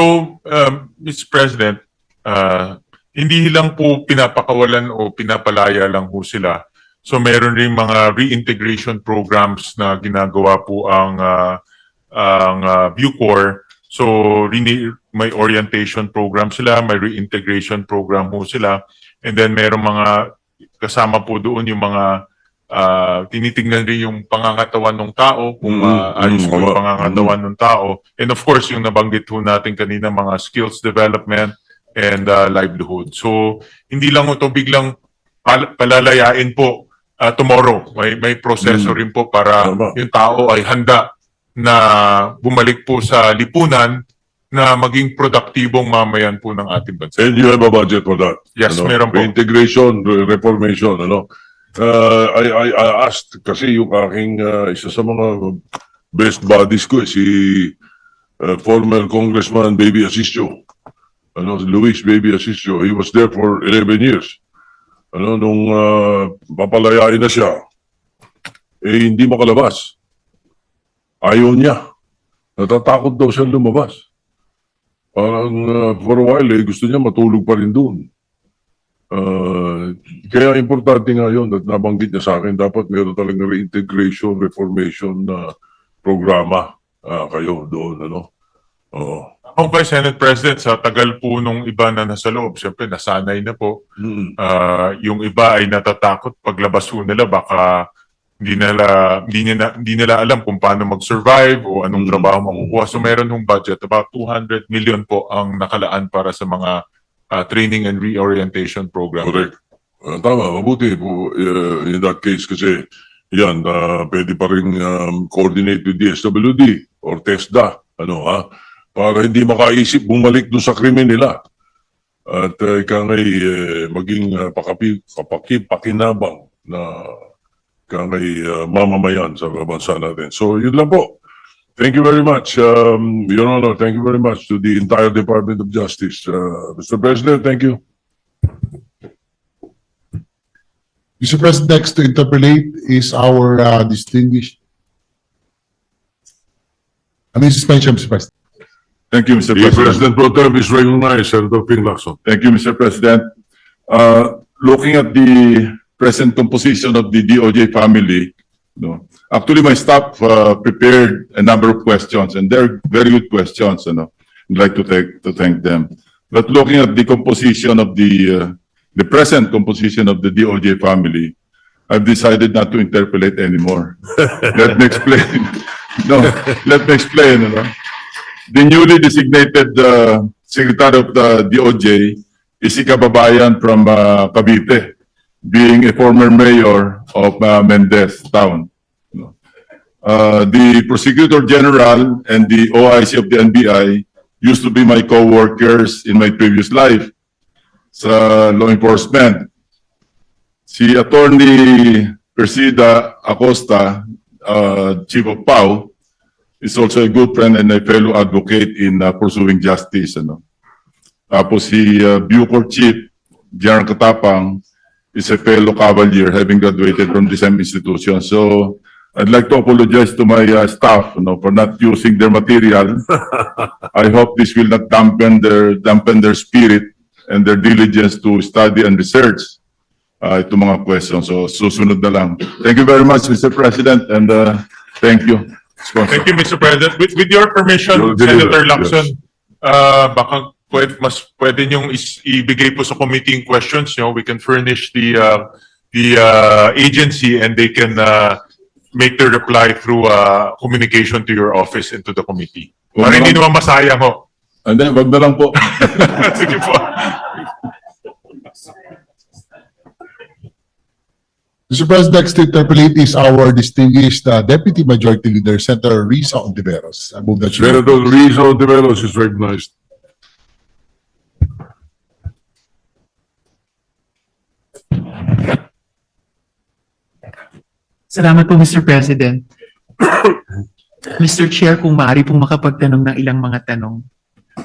So, um, Mr. President, uh, hindi lang po pinapakawalan o pinapalaya lang po sila. So, meron rin mga reintegration programs na ginagawa po ang uh, ang uh, Bucor. So, may orientation program sila, may reintegration program po sila. And then, meron mga kasama po doon yung mga ah, tinitingnan rin yung pangangatawan ng tao, kung Mm, uh, ayos mm, po yung pangangatawan ng tao. And of course, yung nabanggit po natin kanina, mga skills development and uh, livelihood. So, hindi lang ito biglang pal- palalayain po uh, tomorrow. May, may proseso Mm. rin po para Tama. yung tao ay handa na bumalik po sa lipunan na maging produktibong mamayan po ng ating bansa. And you have a budget for that. Yes, ano? meron po. Reintegration, re- reformation, ano. Uh, I, I, I asked kasi yung aking uh, isa sa mga best buddies ko, eh, si uh, former Congressman Baby Asisio. Ano, Luis Baby Asisio. He was there for 11 years. Ano, nung uh, papalayain na siya, eh hindi makalabas. Ayaw niya. Natatakot daw siya lumabas. Parang uh, for a while eh, gusto niya matulog pa rin doon. Uh, kaya importante nga yun at nabanggit niya sa akin, dapat meron talagang reintegration, reformation na programa ah, kayo doon. Ano? Oo. Ako ba, Senate President, sa tagal po nung iba na nasa loob, siyempre nasanay na po. Mm. Ah, yung iba ay natatakot paglabas po nila, baka hindi nila, hindi nila, hindi nila alam kung paano mag-survive o anong Mm. trabaho makukuha. So meron hong budget, about 200 million po ang nakalaan para sa mga ah, training and reorientation program. Correct. Ah, tama, mabuti po uh, in that case kasi yan, ah, pwede pa rin um, coordinate with DSWD or TESDA, ano ha, para hindi makaisip bumalik doon sa krimen nila. At uh, ika ngay eh, maging uh, pakapi, kapaki, pakinabang na ika ngay ah, mamamayan sa bansa natin. So yun lang po. Thank you very much, um, Your Honor. Thank you very much to the entire Department of Justice. Uh, Mr. President, thank you. Mr. President, next to interpolate is our uh, distinguished. I mean, suspension, Mr. President. Thank you, Mr. The President. President Pro Tem is recognized, Senator Ping Lacson. Thank you, Mr. President. Uh, looking at the present composition of the DOJ family, no, actually my staff uh, prepared a number of questions and they're very good questions, you know. I'd like to thank, to thank them. But looking at the composition of the, uh, the present composition of the DOJ family, I've decided not to interpolate anymore. Let me explain. No, let me explain, you know. The newly designated uh, Secretary of the DOJ is a kababayan from uh, Cavite, being a former mayor of uh, Mendez Town. Uh, The Prosecutor General and the OIC of the NBI used to be my co-workers in my previous life sa law enforcement. Si Attorney Persida Acosta, uh, Chief of PAO, is also a good friend and a fellow advocate in uh, pursuing justice. Ano? Tapos si uh, Bucor Chief, General Katapang, is a fellow cavalier having graduated from the same institution. So I'd like to apologize to my uh, staff you know, for not using their material. I hope this will not dampen their, dampen their spirit and their diligence to study and research uh, itong mga questions. So susunod na lang. Thank you very much, Mr. President, and uh, thank you. Sponsor. Thank you, Mr. President. With, with your permission, You'll Senator Lacson, uh, baka pwede, mas pwede niyong is, ibigay po sa committee yung questions nyo. We can furnish the, uh, the uh, agency and they can uh, make their reply through uh, communication to your office and to the committee. Kung Para hindi naman- masayang ho. And then, wag na lang po. Sige po. Mr. President, next to interpolate is our distinguished uh, Deputy Majority Leader, Senator Risa Ontiveros. I move that you. Senator Rizzo Develos is recognized. Salamat po, Mr. President. Mr. Chair, kung maaari pong makapagtanong ng ilang mga tanong.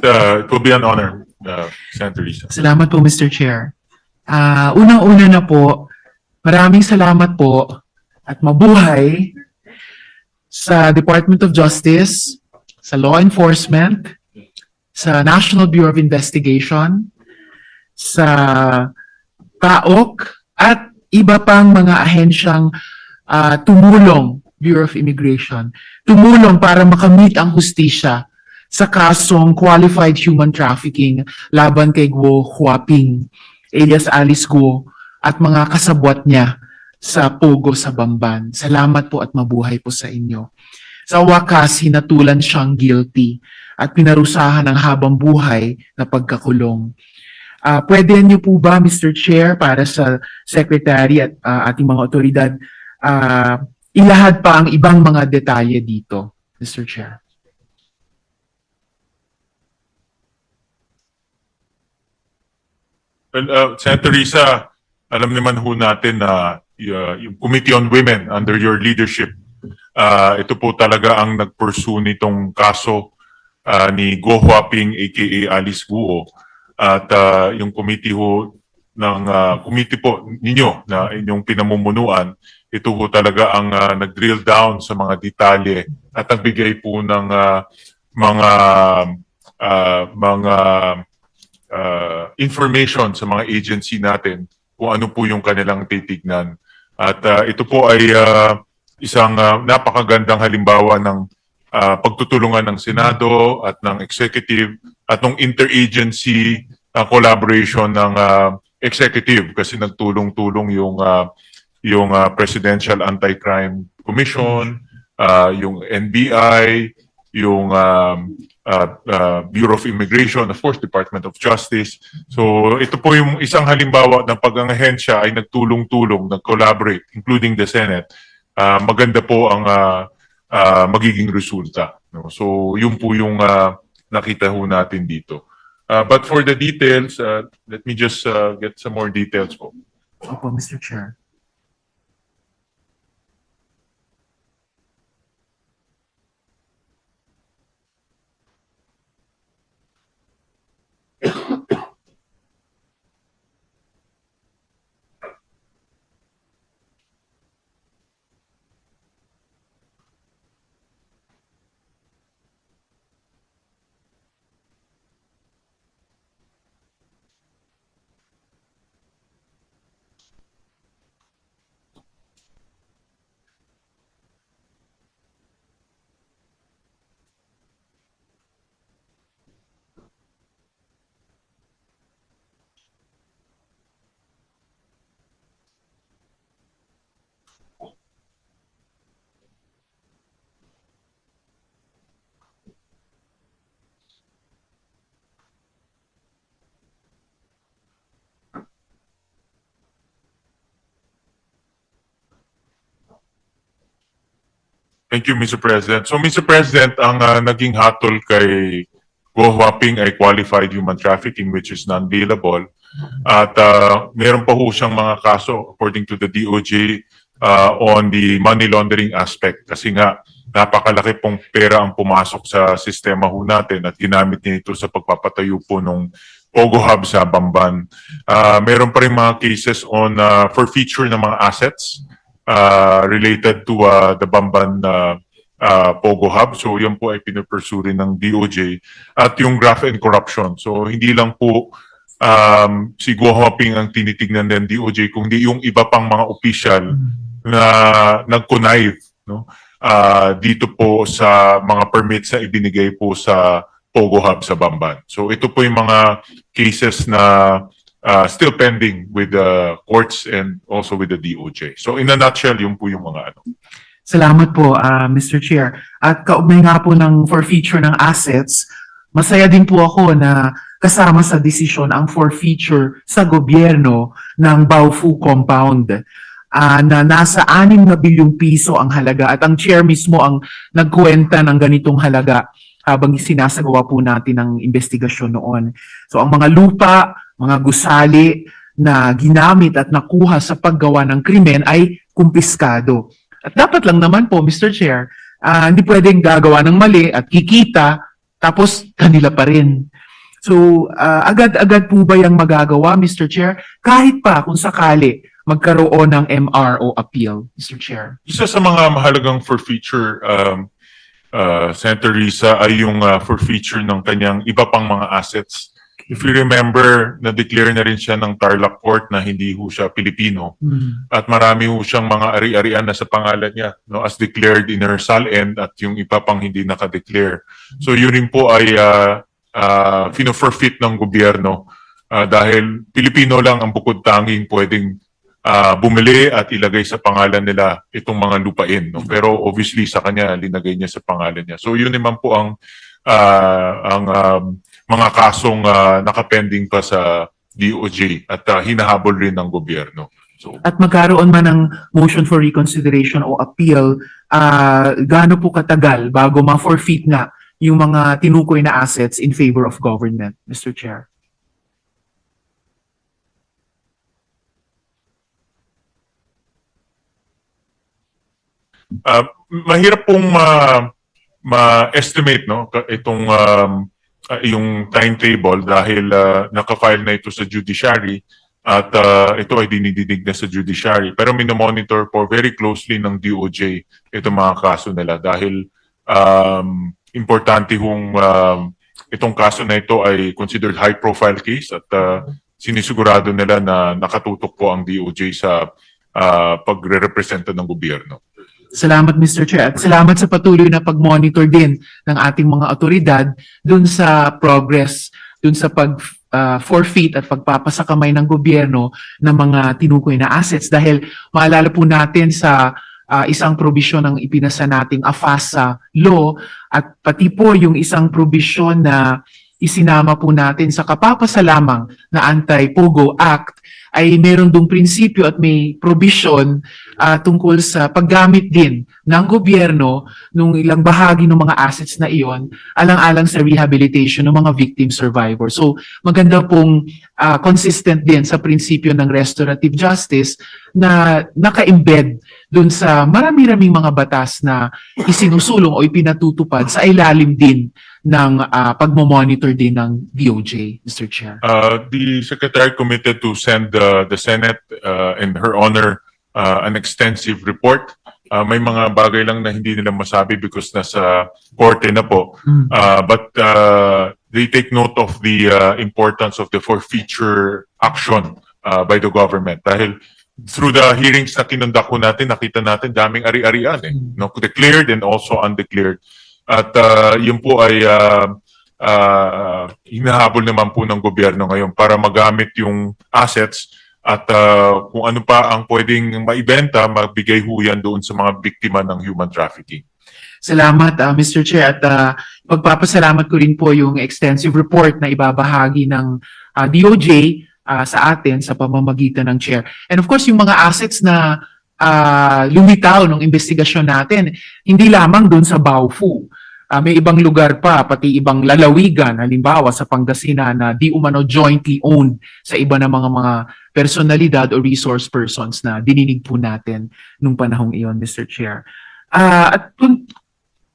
Uh, it will be an honor, uh, Senator Risa. Salamat po, Mr. Chair. Ah, unang-una na po, maraming salamat po at mabuhay sa Department of Justice, sa law enforcement, sa National Bureau of Investigation, sa PAOK, at iba pang mga ahensyang ah, tumulong, Bureau of Immigration, tumulong para makamit ang hustisya sa kasong qualified human trafficking laban kay Guo Huaping, alias Alice Guo, at mga kasabwat niya sa Pogo sa Bamban. Salamat po at mabuhay po sa inyo. Sa wakas, hinatulan siyang guilty at pinarusahan ng habang buhay na pagkakulong. Ah, pwede niyo po ba, Mr. Chair, para sa Secretary at ah, ating mga otoridad, ah, ilahad pa ang ibang mga detalye dito, Mr. Chair? Well, uh, Senator Risa, alam naman ho natin na uh, yung Committee on Women under your leadership, uh, ito po talaga ang nag-pursue nitong kaso uh, ni Go Huaping aka Alice Guo at uh, yung committee ho ng uh, committee po ninyo na inyong pinamumunuan, ito ho talaga ang uh, nag-drill down sa mga detalye at nagbigay po ng uh, mga uh, mga uh, information sa mga agency natin kung ano po yung kanilang titignan. At uh, ito po ay uh, isang uh, napakagandang halimbawa ng uh, pagtutulungan ng Senado at ng Executive at ng interagency uh, collaboration ng uh, Executive kasi nagtulong-tulong yung uh, yung uh, Presidential Anti-Crime Commission, uh, yung NBI, yung um, uh, uh, Bureau of Immigration, of course, Department of Justice. So ito po yung isang halimbawa ng pag ang ahensya ay nagtulong-tulong, nag-collaborate, including the Senate. Ah, maganda po ang ah, ah, magiging resulta. No? So yun po yung ah, nakita ho natin dito. Ah, but for the details, ah, let me just ah, get some more details po. Opo, Mr. Chair. Thank you, Mr. President. So, Mr. President, ang ah, naging hatol kay Go Huaping ay qualified human trafficking which is non-bailable. At ah, meron pa ho siyang mga kaso according to the DOJ ah, on the money laundering aspect kasi nga napakalaki pong pera ang pumasok sa sistema ho natin at ginamit niya ito sa pagpapatayo po nung Pogo Hub sa Bamban. Ah, meron pa rin mga cases on ah, forfeiture ng mga assets uh, related to uh, the Bamban uh, uh, Pogo Hub. So yan po ay pinupursue rin ng DOJ. At yung graft and corruption. So hindi lang po um, si Guo Huaping ang tinitignan ng DOJ, kundi yung iba pang mga opisyal na nag-connive no? uh, dito po sa mga permits na ibinigay po sa Pogo Hub sa Bamban. So ito po yung mga cases na uh, still pending with the courts and also with the DOJ. So in a nutshell, yung po yung mga ano. Salamat po, ah, Mr. Chair. At kaugnay nga po ng forfeiture ng assets, masaya din po ako na kasama sa desisyon ang forfeiture sa gobyerno ng Baofu Compound ah, na nasa 6 na bilyong piso ang halaga at ang chair mismo ang nagkwenta ng ganitong halaga habang sinasagawa po natin ang investigasyon noon. So ang mga lupa, mga gusali na ginamit at nakuha sa paggawa ng krimen ay kumpiskado. At dapat lang naman po, Mr. Chair, ah, hindi pwedeng gagawa ng mali at kikita, tapos kanila pa rin. So, ah, agad-agad po ba yung magagawa, Mr. Chair? Kahit pa kung sakali magkaroon ng MRO appeal, Mr. Chair. Isa sa mga mahalagang forfeiture um, uh, Senator Risa ay yung uh, forfeiture ng kanyang iba pang mga assets. If you remember, na-declare na rin siya ng Tarlac Court na hindi ho siya Pilipino Mm. at marami ho siyang mga ari-arian na sa pangalan niya no as declared in her SALN at yung iba pang hindi naka-declare. So yun rin po ay uh, uh, fino-forfeit ng gobyerno ah, dahil Pilipino lang ang bukod tanging pwedeng ah, bumili at ilagay sa pangalan nila itong mga lupain. No? Pero obviously sa kanya, linagay niya sa pangalan niya. So yun naman po ang, ah, ang um, mga kasong ah, nakapending pa sa DOJ at ah, hinahabol rin ng gobyerno. So, At magkaroon man ng motion for reconsideration o appeal, ah gaano po katagal bago ma-forfeit nga yung mga tinukoy na assets in favor of government, Mr. Chair? Ah, mahirap pong ma ma-estimate no itong um, ah, yung timetable dahil ah, naka-file na ito sa judiciary at ah, ito ay dinidinig na sa judiciary pero minomonitor po very closely ng DOJ itong mga kaso nila dahil um, importante hong um, itong kaso na ito ay considered high profile case at ah, sinisigurado nila na nakatutok po ang DOJ sa ah, pagre-representa ng gobyerno. Salamat Mr. Chair at salamat sa patuloy na pag-monitor din ng ating mga otoridad dun sa progress, dun sa pag ah, forfeit at pagpapasakamay ng gobyerno ng mga tinukoy na assets dahil maalala po natin sa ah, isang probisyon ng ipinasa nating AFASA law at pati po yung isang probisyon na isinama po natin sa kapapasalamang na Anti-Pogo Act ay meron dong prinsipyo at may provision ah, tungkol sa paggamit din ng gobyerno nung ilang bahagi ng mga assets na iyon alang-alang sa rehabilitation ng mga victim survivors. So maganda pong ah, consistent din sa prinsipyo ng restorative justice na naka-embed dun sa marami-raming mga batas na isinusulong o ipinatutupad sa ilalim din ng ah, pagmo-monitor din ng DOJ, Mr. Chair. Uh, the secretary committed to send uh, the Senate uh, in her honor uh, an extensive report. Uh, may mga bagay lang na hindi nila masabi because nasa korte na po. Mm. Uh, but uh, they take note of the uh, importance of the forfeiture action uh, by the government. Dahil through the hearings na kinundak ko natin, nakita natin daming ari-arian eh. No? Declared and also undeclared. At uh, yun po ay uh, uh, hinahabol naman po ng gobyerno ngayon para magamit yung assets at uh, kung ano pa ang pwedeng maibenta, magbigay ho yan doon sa mga biktima ng human trafficking. Salamat, ah, Mr. Chair. At ah, pagpapasalamat ko rin po yung extensive report na ibabahagi ng ah, DOJ ah, sa atin sa pamamagitan ng Chair. And of course, yung mga assets na ah, lumitaw ng investigasyon natin, hindi lamang doon sa Baofu. Ah, may ibang lugar pa, pati ibang lalawigan, halimbawa sa Pangasinan na di umano jointly owned sa iba na mga mga personalidad o resource persons na dininig po natin nung panahong iyon, Mr. Chair. Ah, at kung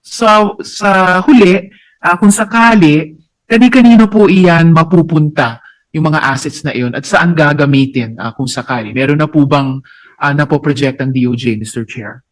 sa sa huli, ah, kung sakali, kani-kanino po iyan mapupunta yung mga assets na iyon at saan gagamitin ah, kung sakali? Meron na po bang ah, napoproject ang DOJ, Mr. Chair?